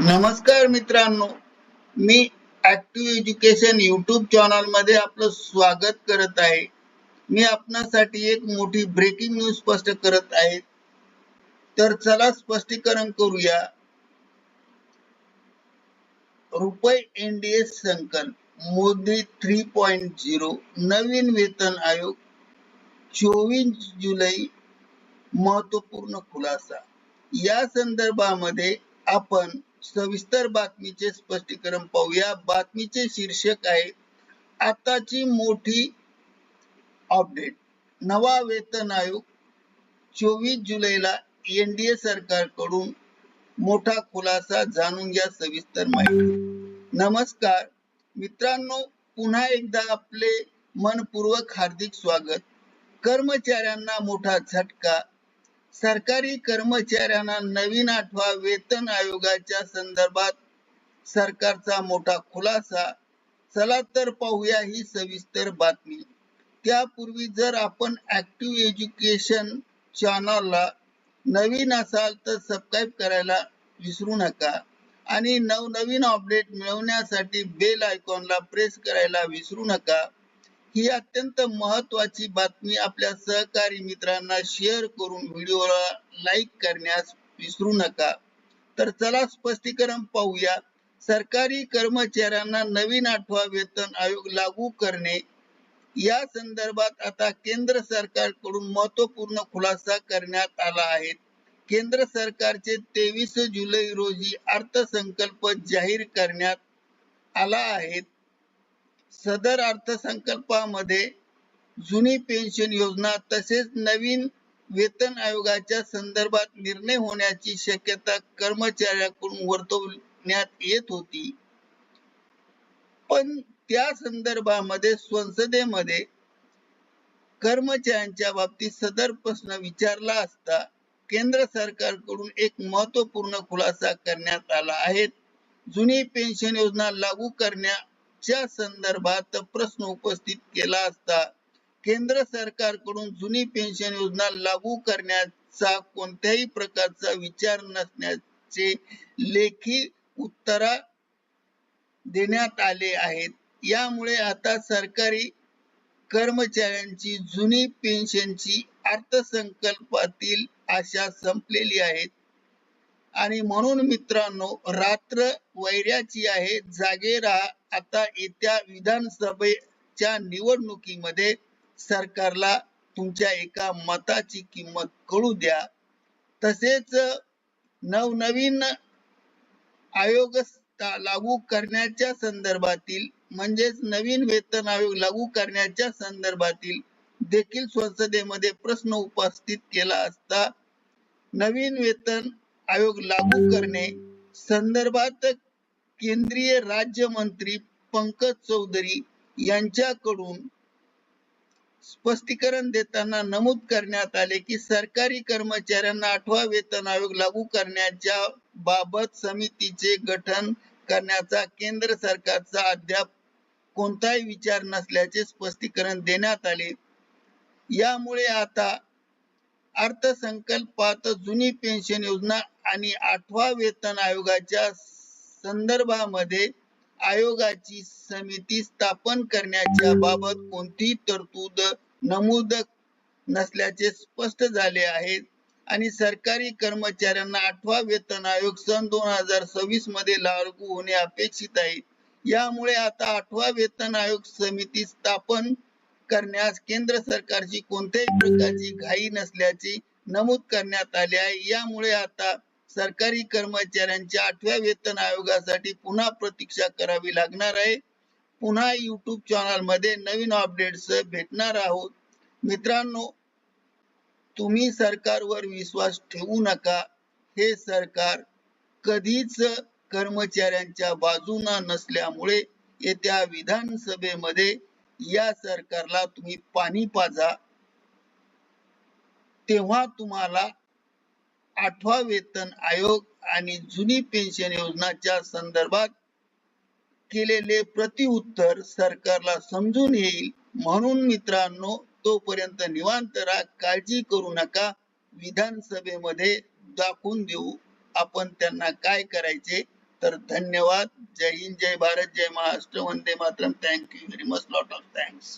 नमस्कार मित्रांनो. मी ऍक्टिव्ह एज्युकेशन युट्यूब चॅनलमध्ये आपलं स्वागत करत आहे. मी आपणासाठी एक मोठी ब्रेकिंग न्यूज स्पष्ट करत आहे. तर चला स्पष्टीकरण करूया. रुपये एनडीए संकल्प मोदी थ्री पॉइंट झिरो नवीन वेतन आयोग चोवीस जुलै महत्त्वपूर्ण खुलासा. या संदर्भामध्ये आपण सविस्तर बातमीचे स्पष्टीकरण पाहूया. बातमीचे शीर्षक आहे आताची मोठी अपडेट नवा वेतन आयोग चोवीस जुलैला एनडीए सरकारकडून मोठा खुलासा जाणून घ्या सविस्तर माहिती. नमस्कार. मित्रांनो पुन्हा एकदा आपले मनपूर्वक हार्दिक स्वागत. कर्मचाऱ्यांना मोठा झटका सरकारी कर्मचाऱ्यांना नवीन आठवा वेतन आयोगाच्या संदर्भात सरकारचा मोठा खुलासा. चला तर पाहूया ही सविस्तर बातमी. त्यापूर्वी जर आपण ऍक्टिव्ह एज्युकेशन चॅनलला नवीन असाल तर सबस्क्राईब करायला विसरू नका. आणि नवनवीन अपडेट मिळवण्यासाठी बेल आयकॉनला प्रेस करायला विसरू नका. ही अत्यंत महत्वाची बातमी आपल्या सहकारी मित्रांना शेअर करून व्हिडिओला लाईक करण्यास विसरू नका. तर चला स्पष्टीकरण पाहूया. सरकारी कर्मचाऱ्यांना नवीन आठवा वेतन आयोग लागू करणे. या संदर्भात आता केंद्र सरकारकडून महत्त्वपूर्ण खुलासा करण्यात आला आहे. केंद्र सरकारचे तेवीस जुलै रोजी अर्थसंकल्प जाहीर करण्यात आला आहे. सदर अर्थसंकल्पामध्ये जुनी पेन्शन योजना तसेच नवीन वेतन आयोगाच्या संदर्भात निर्णय होण्याची शक्यता कर्मचाऱ्यांकडून वर्तवण्यात येत होती. पण त्या संदर्भामध्ये संसदेमध्ये कर्मचाऱ्यांच्या बाबतीत सदर प्रश्न विचारला असता केंद्र सरकारकडून एक महत्त्वपूर्ण खुलासा करण्यात आला आहे. जुनी पेन्शन योजना लागू करण्या च्या संदर्भात प्रश्न उपस्थित केला असता केंद्र सरकारकडून जुनी पेन्शन योजना लागू करण्याचा कोणत्याही प्रकारचा विचार नसण्याचे लेखी उत्तरा देण्यात आले आहेत. यामुळे आता सरकारी कर्मचाऱ्यांची जुनी पेन्शनची अर्थसंकल्पातील आशा संपलेली आहे. आणि म्हणून मित्रांनो रात्र वैऱ्याची आहे. जागे राहा. आता येत्या विधानसभेच्या निवडणुकीमध्ये सरकारला तुमच्या एका मताची किंमत कळू द्या. तसेच नवनवीन आयोग लागू करण्याच्या संदर्भातील म्हणजेच नवीन वेतन आयोग लागू करण्याच्या संदर्भातील देखील संसदेमध्ये प्रश्न उपस्थित केला असता नवीन वेतन आयोग लागू करणे संदर्भात केंद्रीय राज्यमंत्री पंकज चौधरी यांच्याकडून स्पष्टीकरण देताना नमूद करण्यात आले की सरकारी कर्मचाऱ्यांना आठवा वेतन आयोग लागू करण्याच्या बाबत समितीचे गठन करण्याचा केंद्र सरकारचा अद्याप कोणताही विचार नसल्याचे स्पष्टीकरण देण्यात आले. यामुळे आता अर्थसंकल्पात जुनी पेन्शन योजना आणि आठवा वेतन आयोगाच्या संदर्भामध्ये आयोगाची समिती स्थापन करण्याच्या बाबत कोणतीही तरतूद नमूद नसल्याचे स्पष्ट झाले आहे. आणि सरकारी कर्मचाऱ्यांना आठवा वेतन आयोग सन दोन हजार सव्वीसमध्ये लागू होणे अपेक्षित आहे. यामुळे आता आठवा वेतन आयोग समिती स्थापन करण्यास केंद्र सरकारची कोणत्याही प्रकारची घाई नसल्याचे नमूद करण्यात आले आहे. यामुळे आता सरकारी कर्मचाऱ्यांच्या आठव्या वेतन आयोगासाठी पुन्हा प्रतीक्षा करावी लागणार आहे. पुन्हा युट्यूब चॅनलमध्ये नवीन अपडेट्स भेटणार आहोत. मित्रांनो तुम्ही सरकारवर विश्वास ठेवू नका. हे सरकार कधीच कर्मचाऱ्यांच्या बाजूना नसल्यामुळे येत्या विधानसभेमध्ये या सरकारला तुम्ही पाणी पाजा. तेव्हा तुम्हाला आठवा वेतन आयोग आणि जुनी पेन्शन योजनाच्या संदर्भात केलेले प्रतिउत्तर सरकारला समजून येईल म्हणून मित्रांनो तोपर्यंत निवांत राहा काळजी करू नका. विधानसभेमध्ये दाखवून देऊ आपण त्यांना काय करायचे. तर धन्यवाद. जय हिंद जय भारत जय महाराष्ट्र. वंदे Mataram. Thank you very much lot of thanks